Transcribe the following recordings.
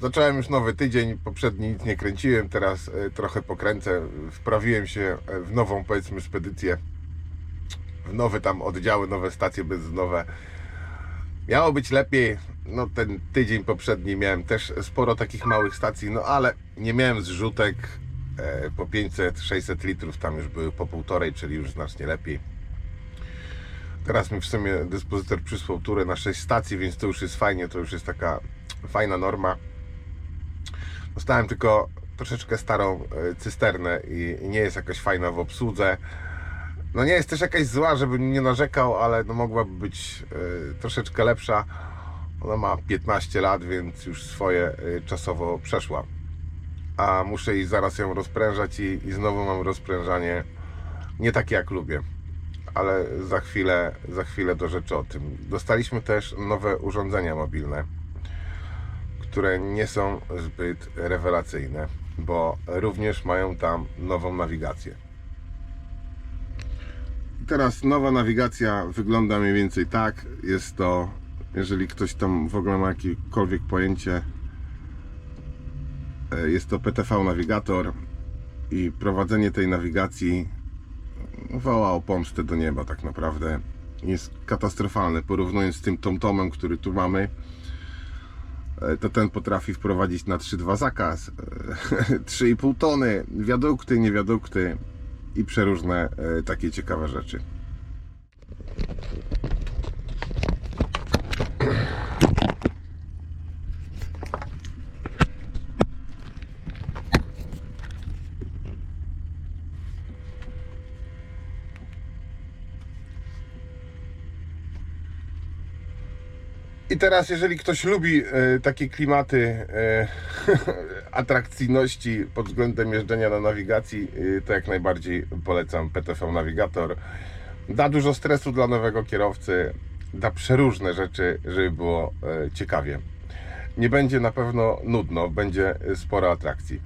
Zacząłem już nowy tydzień, poprzedni nic nie kręciłem, teraz e, trochę pokręcę. Wprawiłem się e, w nową, powiedzmy, spedycję, w nowe tam oddziały, nowe stacje benzynowe. Miało być lepiej, no ten tydzień poprzedni miałem też sporo takich małych stacji, no ale nie miałem zrzutek e, po 500-600 litrów, tam już były po półtorej, czyli już znacznie lepiej. Teraz mi w sumie dyspozytor przysłał turę na 6 stacji, więc to już jest fajnie, to już jest taka fajna norma. Dostałem tylko troszeczkę starą e, cysternę i i nie jest jakaś fajna w obsłudze. No nie jest też jakaś zła, żebym nie narzekał, ale no mogłaby być e, troszeczkę lepsza. Ona ma 15 lat, więc już swoje e, czasowo przeszła. A muszę jej zaraz ją rozprężać i, i znowu mam rozprężanie nie takie jak lubię. Ale za chwilę, za chwilę do rzeczy o tym. Dostaliśmy też nowe urządzenia mobilne które nie są zbyt rewelacyjne, bo również mają tam nową nawigację. Teraz nowa nawigacja wygląda mniej więcej tak. Jest to, jeżeli ktoś tam w ogóle ma jakiekolwiek pojęcie, e, jest to PTV Navigator i prowadzenie tej nawigacji woła o pomstę do nieba tak naprawdę. Jest katastrofalne, porównując z tym TomTomem, który tu mamy to ten potrafi wprowadzić na 3,2 zakaz, e, 3,5 tony, wiadukty, niewiadukty i przeróżne e, takie ciekawe rzeczy. I teraz, jeżeli ktoś lubi e, takie klimaty e, atrakcyjności pod względem jeżdżenia na nawigacji, e, to jak najbardziej polecam PTV Navigator. Da dużo stresu dla nowego kierowcy, da przeróżne rzeczy, żeby było e, ciekawie. Nie będzie na pewno nudno, będzie sporo atrakcji.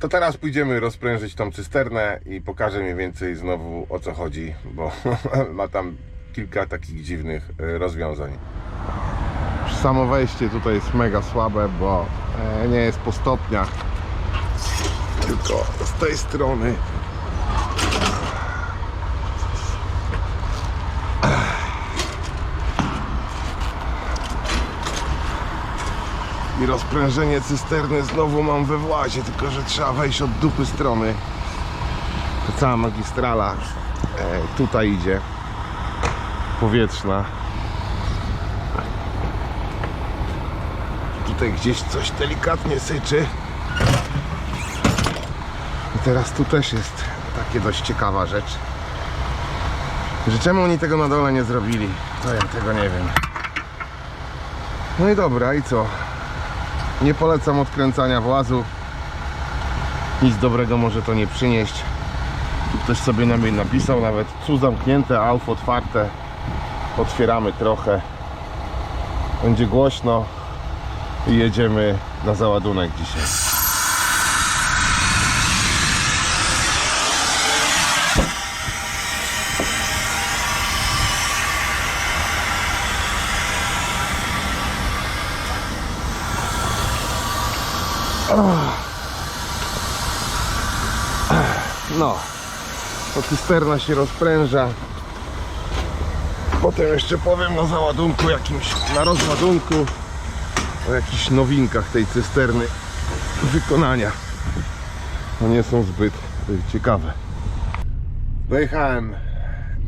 To teraz pójdziemy rozprężyć tą cysternę i pokażę mniej więcej znowu o co chodzi, bo ma tam kilka takich dziwnych e, rozwiązań. Samo wejście tutaj jest mega słabe, bo e, nie jest po stopniach, tylko z tej strony. I rozprężenie cysterny znowu mam we włazie, tylko że trzeba wejść od dupy strony. To cała magistrala e, tutaj idzie powietrzna. Tutaj gdzieś coś delikatnie syczy. I teraz tu też jest takie dość ciekawa rzecz. Że czemu oni tego na dole nie zrobili? To ja tego nie wiem. No i dobra, i co? Nie polecam odkręcania włazu. Nic dobrego może to nie przynieść. Tu ktoś sobie na mnie napisał nawet cu zamknięte, auf otwarte. Otwieramy trochę. Będzie głośno i jedziemy na załadunek dzisiaj. No, to cysterna się rozpręża. Potem jeszcze powiem na załadunku jakimś, na rozładunku o jakichś nowinkach tej cysterny wykonania. No nie są zbyt y, ciekawe. Dojechałem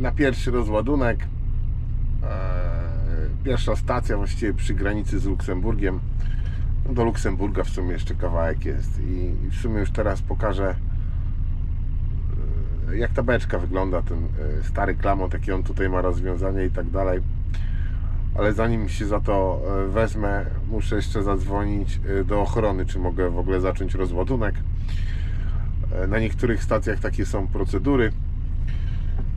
na pierwszy rozładunek. Eee, Pierwsza stacja właściwie przy granicy z Luksemburgiem. Do Luksemburga w sumie jeszcze kawałek jest i w sumie już teraz pokażę e, jak ta beczka wygląda, ten e, stary klamot, jakie on tutaj ma rozwiązanie i tak dalej. Ale zanim się za to e, wezmę, muszę jeszcze zadzwonić e, do ochrony, czy mogę w ogóle zacząć rozładunek. Na niektórych stacjach takie są procedury.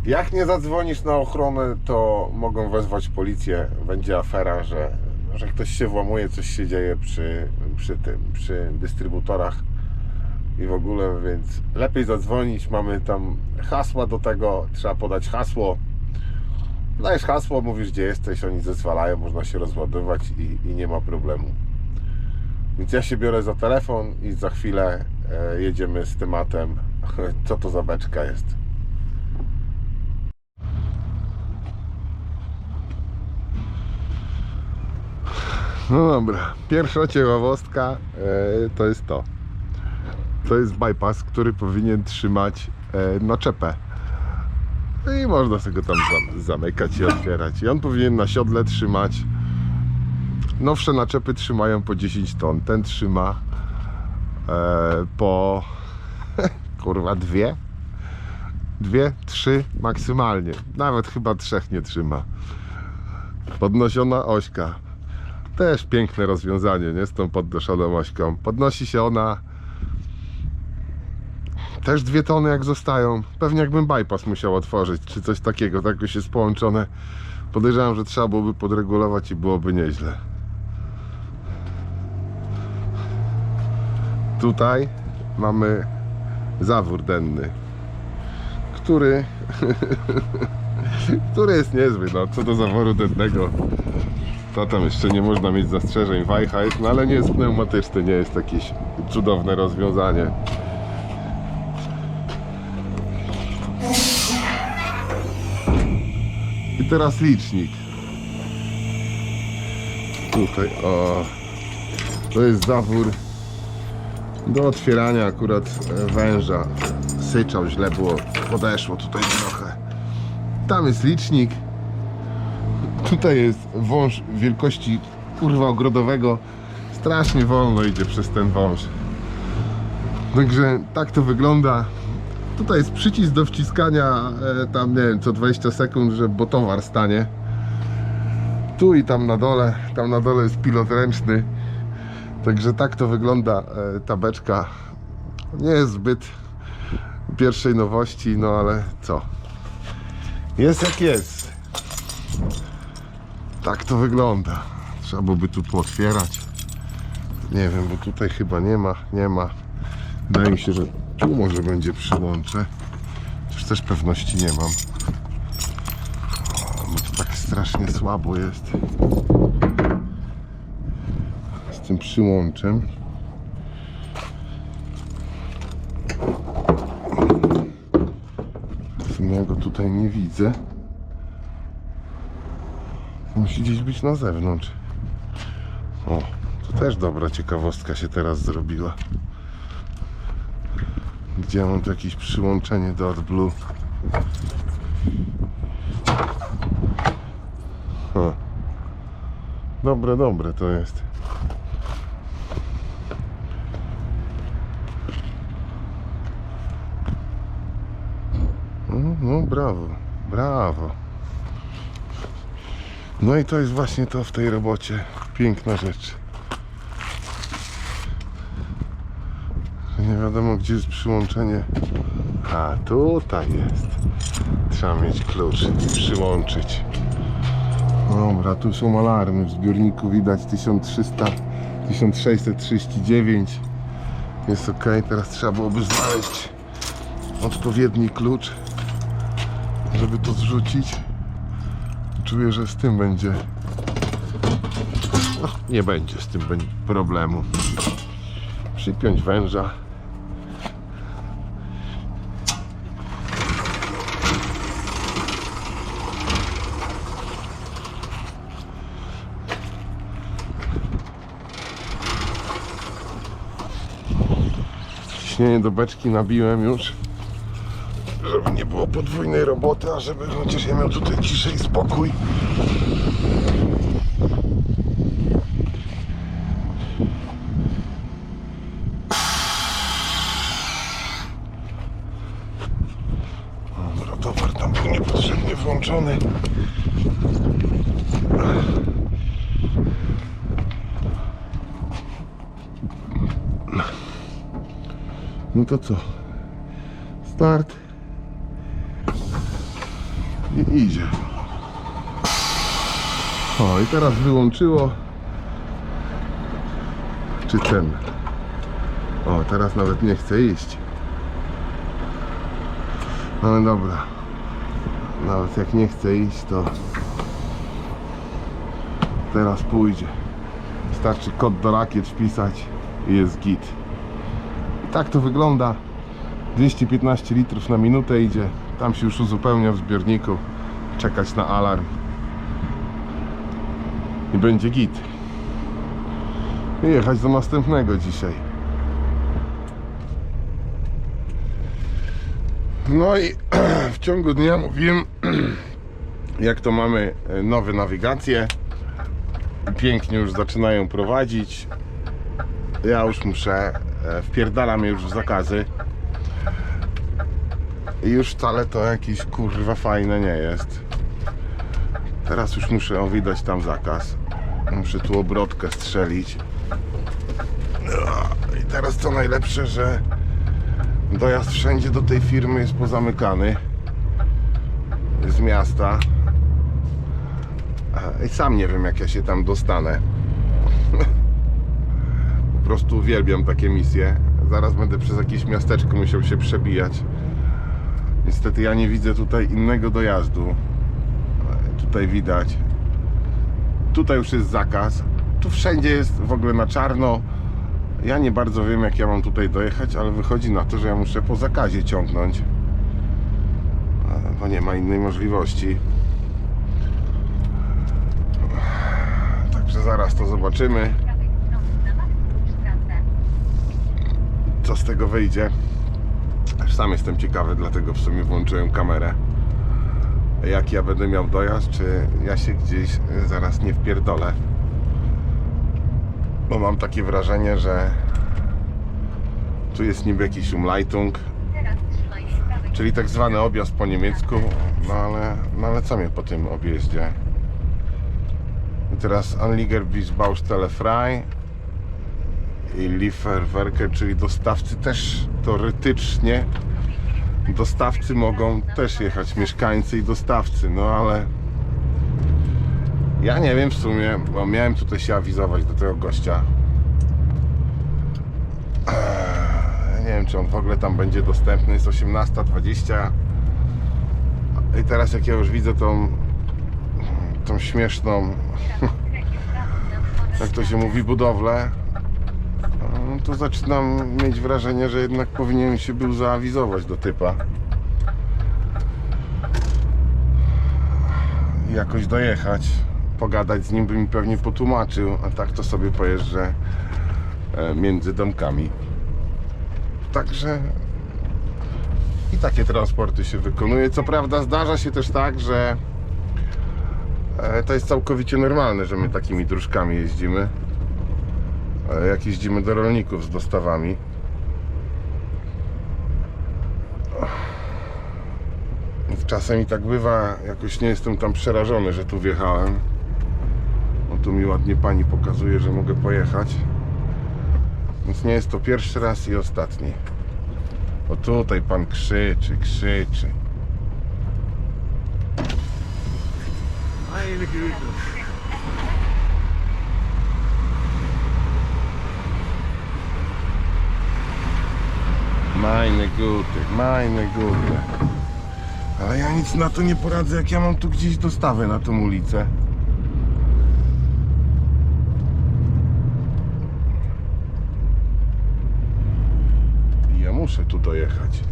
Jak nie zadzwonisz na ochronę, to mogą wezwać policję. Będzie afera, że, że ktoś się włamuje, coś się dzieje przy, przy tym, przy dystrybutorach i w ogóle, więc lepiej zadzwonić. Mamy tam hasła do tego, trzeba podać hasło Dajesz hasło, mówisz gdzie jesteś, oni zezwalają, można się rozładować i, i nie ma problemu. Więc ja się biorę za telefon i za chwilę e, jedziemy z tematem, co to za beczka jest. No dobra, pierwsza ciekawostka e, to jest to. To jest bypass, który powinien trzymać e, naczepę. No i można sobie go tam zam- zamykać i otwierać. I on powinien na siodle trzymać. Nowsze naczepy trzymają po 10 ton. Ten trzyma e, po kurwa dwie. Dwie, trzy maksymalnie. Nawet chyba trzech nie trzyma. Podnosiona ośka. Też piękne rozwiązanie, nie? Z tą podnoszoną ośką. Podnosi się ona też dwie tony jak zostają. Pewnie jakbym bypass musiał otworzyć, czy coś takiego, tak już jest połączone. Podejrzewam, że trzeba byłoby podregulować i byłoby nieźle. Tutaj mamy zawór denny, który który jest niezły, no co do zaworu dennego to tam jeszcze nie można mieć zastrzeżeń wajcha jest, no ale nie jest pneumatyczny, nie jest jakieś cudowne rozwiązanie teraz licznik. Tutaj, o. To jest zawór do otwierania akurat e, węża. Syczał, źle było, podeszło tutaj trochę. Tam jest licznik. Tutaj jest wąż wielkości kurwa ogrodowego. Strasznie wolno idzie przez ten wąż. Także tak to wygląda. Tutaj jest przycisk do wciskania e, tam nie wiem co 20 sekund, że bo towar stanie. Tu i tam na dole, tam na dole jest pilot ręczny. Także tak to wygląda e, ta beczka. Nie jest zbyt pierwszej nowości, no ale co? Jest jak jest. Tak to wygląda. Trzeba byłoby tu pootwierać. Nie wiem, bo tutaj chyba nie ma, nie ma. Wydaje mi się, że tu może będzie przyłącze. Chociaż też pewności nie mam. O, bo to tak strasznie słabo jest. Z tym przyłączem. Ja go tutaj nie widzę. Musi gdzieś być na zewnątrz. O, to też dobra ciekawostka się teraz zrobiła. Gdzie mam tu jakieś przyłączenie do AdBlue? Ha. Dobre, dobre to jest. No, no brawo, brawo. No i to jest właśnie to w tej robocie. Piękna rzecz. Wiadomo gdzie jest przyłączenie. A tutaj jest. Trzeba mieć klucz i przyłączyć. Dobra, tu są alarmy. W zbiorniku widać 1300, 1639. Jest ok. Teraz trzeba byłoby znaleźć odpowiedni klucz, żeby to zrzucić. Czuję, że z tym będzie. No, nie będzie z tym problemu. Przypiąć węża. Ciśnienie do beczki nabiłem już żeby nie było podwójnej roboty, a żeby chociaż ja miał tutaj ciszę i spokój. Dobra, towar tam był niepotrzebnie włączony. To co? Start i idzie. O i teraz wyłączyło. Czy ten? O, teraz nawet nie chce iść. No dobra. Nawet jak nie chce iść, to teraz pójdzie. Wystarczy kod do rakiet wpisać i jest git. Tak to wygląda. 215 litrów na minutę idzie. Tam się już uzupełnia w zbiorniku. Czekać na alarm. I będzie git. I jechać do następnego dzisiaj. No i w ciągu dnia mówiłem, jak to mamy e, nowe nawigacje. Pięknie już zaczynają prowadzić. Ja już muszę, e, wpierdalam już w zakazy. I już wcale to jakieś kurwa fajne nie jest. Teraz już muszę o widać tam zakaz. Muszę tu obrotkę strzelić. I teraz co najlepsze, że dojazd wszędzie do tej firmy jest pozamykany. Z miasta. A, I sam nie wiem jak ja się tam dostanę. Prostu uwielbiam takie misje. Zaraz będę przez jakieś miasteczko musiał się przebijać. Niestety ja nie widzę tutaj innego dojazdu. Tutaj widać. Tutaj już jest zakaz. Tu wszędzie jest w ogóle na czarno. Ja nie bardzo wiem jak ja mam tutaj dojechać, ale wychodzi na to, że ja muszę po zakazie ciągnąć. Bo nie ma innej możliwości. Także zaraz to zobaczymy, co z tego wyjdzie. Aż sam jestem ciekawy, dlatego w sumie włączyłem kamerę. Jak ja będę miał dojazd, czy ja się gdzieś y, zaraz nie wpierdolę. Bo mam takie wrażenie, że tu jest niby jakiś Umleitung, czyli tak zwany objazd po niemiecku, no ale, no ale co mnie po tym objeździe? I teraz Anlieger bis Baustelle frei Lieferwerke, czyli dostawcy też teoretycznie dostawcy mogą też jechać, mieszkańcy i dostawcy, no ale ja nie wiem w sumie, bo miałem tutaj się awizować do tego gościa. Eee, Nie wiem, czy on w ogóle tam będzie dostępny. Jest 18.20. I teraz jak ja już widzę tą, tą śmieszną, jak to się mówi, budowlę, no to zaczynam mieć wrażenie, że jednak powinien się był zaawizować do typa. I jakoś dojechać, pogadać z nim, by mi pewnie potłumaczył, a tak to sobie pojeżdżę e, między domkami. Także i takie transporty się wykonuje. Co prawda zdarza się też tak, że e, to jest całkowicie normalne, że my takimi dróżkami jeździmy. Jak jeździmy do rolników z dostawami. Czasem i tak bywa, jakoś nie jestem tam przerażony, że tu wjechałem. No tu mi ładnie pani pokazuje, że mogę pojechać. Więc nie jest to pierwszy raz i ostatni. O tutaj pan krzyczy, krzyczy. Meine Meine Güte, meine Güte. Ale ja nic na to nie poradzę, jak ja mam tu gdzieś dostawę na tą ulicę. I Ja muszę tu dojechać.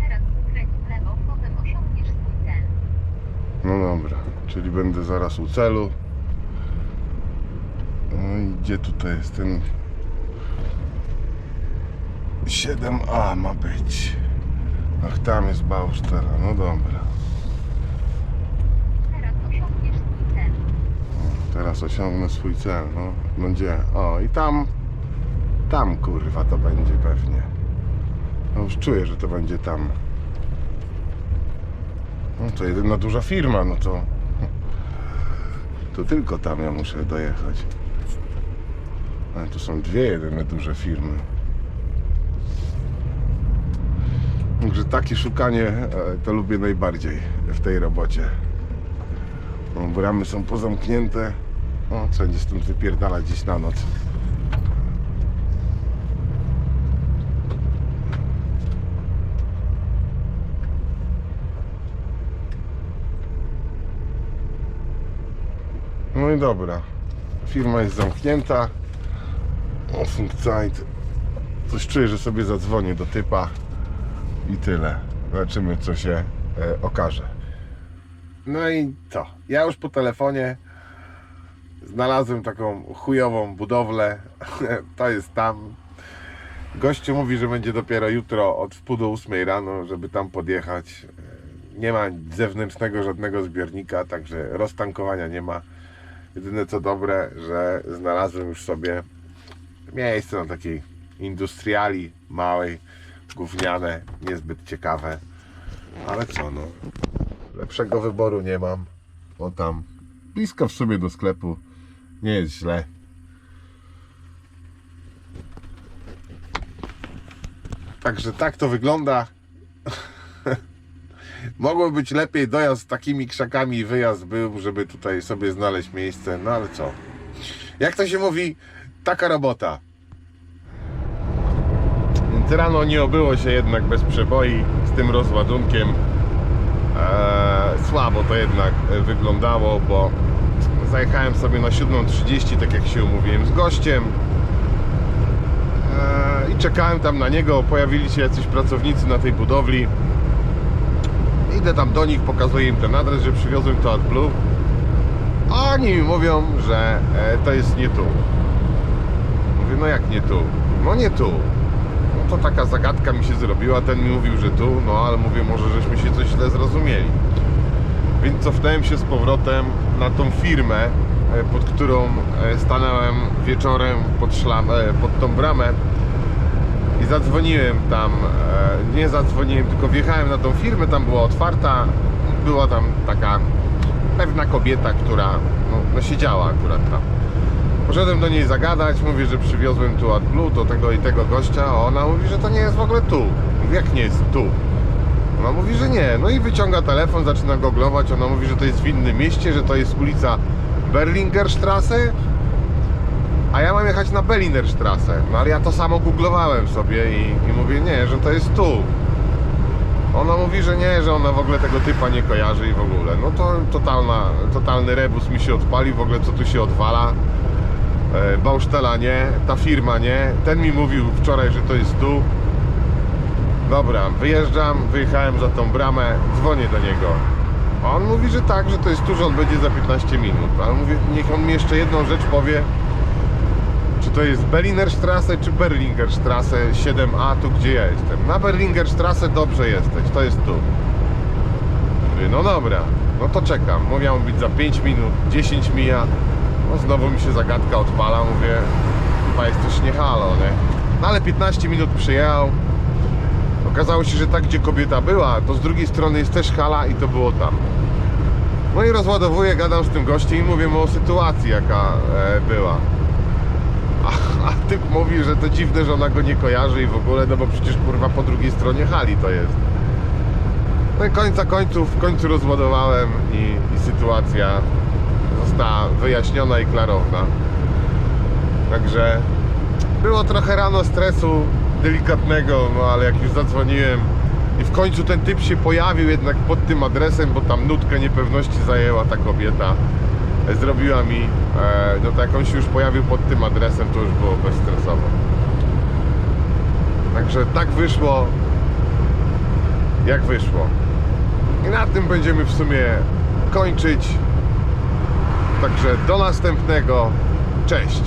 Teraz skręć w lewo, potem osiągniesz swój cel. No dobra, czyli będę zaraz u celu. No i gdzie tutaj jest ten 7A ma być. Ach, tam jest Baustera, no dobra. Teraz osiągniesz swój cel. Teraz osiągnę swój cel, no. Będzie, o i tam, tam kurwa to będzie pewnie. No już czuję, że to będzie tam. No to jedyna duża firma, no to to tylko tam ja muszę dojechać. Ale tu są dwie jedyne duże firmy. Także takie szukanie e, to lubię najbardziej w tej robocie. O, bramy są pozamknięte. O, trzeba będzie stąd wypierdalać dziś na noc. No i dobra. Firma jest zamknięta. O, Funkzeit. Coś czuję, że sobie zadzwonię do typa i tyle. Zobaczymy, co się e, okaże. No i co? Ja już po telefonie znalazłem taką chujową budowlę. to jest tam. Gościu mówi, że będzie dopiero jutro od wpół do ósmej rano, żeby tam podjechać. Nie ma zewnętrznego żadnego zbiornika, także roztankowania nie ma. Jedyne co dobre, że znalazłem już sobie miejsce na takiej industriali małej, gówniane, niezbyt ciekawe. Ale co no, lepszego wyboru nie mam. O tam, blisko w sumie do sklepu, nie jest źle. Także tak to wygląda. Mogło być lepiej dojazd z takimi krzakami wyjazd był, żeby tutaj sobie znaleźć miejsce, no ale co? Jak to się mówi, taka robota. Więc rano nie obyło się jednak bez przeboi z tym rozładunkiem. Eee, słabo to jednak e, wyglądało, bo zajechałem sobie na 7.30, tak jak się umówiłem z gościem. Eee, I czekałem tam na niego. Pojawili się jacyś pracownicy na tej budowli. Idę tam do nich, pokazuję im ten adres, że przywiozłem to AdBlue. A oni mi mówią, że e, to jest nie tu. Mówię, no jak nie tu? No nie tu. No to taka zagadka mi się zrobiła. Ten mi mówił, że tu, no ale mówię, może żeśmy się coś źle zrozumieli. Więc cofnąłem się z powrotem na tą firmę, e, pod którą e, stanąłem wieczorem pod, szlam, pod tą bramę i zadzwoniłem tam, e, nie zadzwoniłem, tylko wjechałem na tą firmę, tam była otwarta, była tam taka pewna kobieta, która no, no siedziała akurat tam. Poszedłem do niej zagadać, mówię, że przywiozłem tu AdBlue do tego i tego gościa, a ona mówi, że to nie jest w ogóle tu. Mówię, jak nie jest tu? Ona mówi, że nie. No i wyciąga telefon, zaczyna googlować. Ona mówi, że to jest w innym mieście, że to jest ulica Berlingerstrasse, a ja mam jechać na Berlinerstrasse. No ale ja to samo googlowałem sobie i, i mówię, nie, że to jest tu. Ona mówi, że nie, że ona w ogóle tego typa nie kojarzy i w ogóle. No to totalna, totalny rebus mi się odpalił, w ogóle co tu się odwala. E, Bausztela nie, ta firma nie. Ten mi mówił wczoraj, że to jest tu. Dobra, wyjeżdżam, wyjechałem za tą bramę, dzwonię do niego. A on mówi, że tak, że to jest tu, że on będzie za 15 minut. Ale mówię, niech on mi jeszcze jedną rzecz powie. Czy to jest Berlinerstrasse czy Berlingerstrasse 7A, tu gdzie ja jestem? Na Berlingerstrasse dobrze jesteś, to jest tu. Mówię, no dobra, no to czekam. Mówią być za 5 minut, 10 mija. No znowu mi się zagadka odpala, mówię, chyba jest coś nie halo, nie? No ale 15 minut przyjechał. Okazało się, że tak gdzie kobieta była, to z drugiej strony jest też hala i to było tam. No i rozładowuję, gadam z tym gościem i mówię mu o sytuacji jaka e, była. A, typ mówi, że to dziwne, że ona go nie kojarzy i w ogóle, no bo przecież kurwa po drugiej stronie hali to jest. No i końca końców, w końcu rozładowałem i, i sytuacja została wyjaśniona i klarowna. Także było trochę rano stresu delikatnego, no ale jak już zadzwoniłem i w końcu ten typ się pojawił jednak pod tym adresem, bo tam nutkę niepewności zajęła ta kobieta. Zrobiła mi, e, no to jak on się już pojawił pod tym adresem, to już było bezstresowo. Także tak wyszło, jak wyszło. I na tym będziemy w sumie kończyć. Także do następnego. Cześć.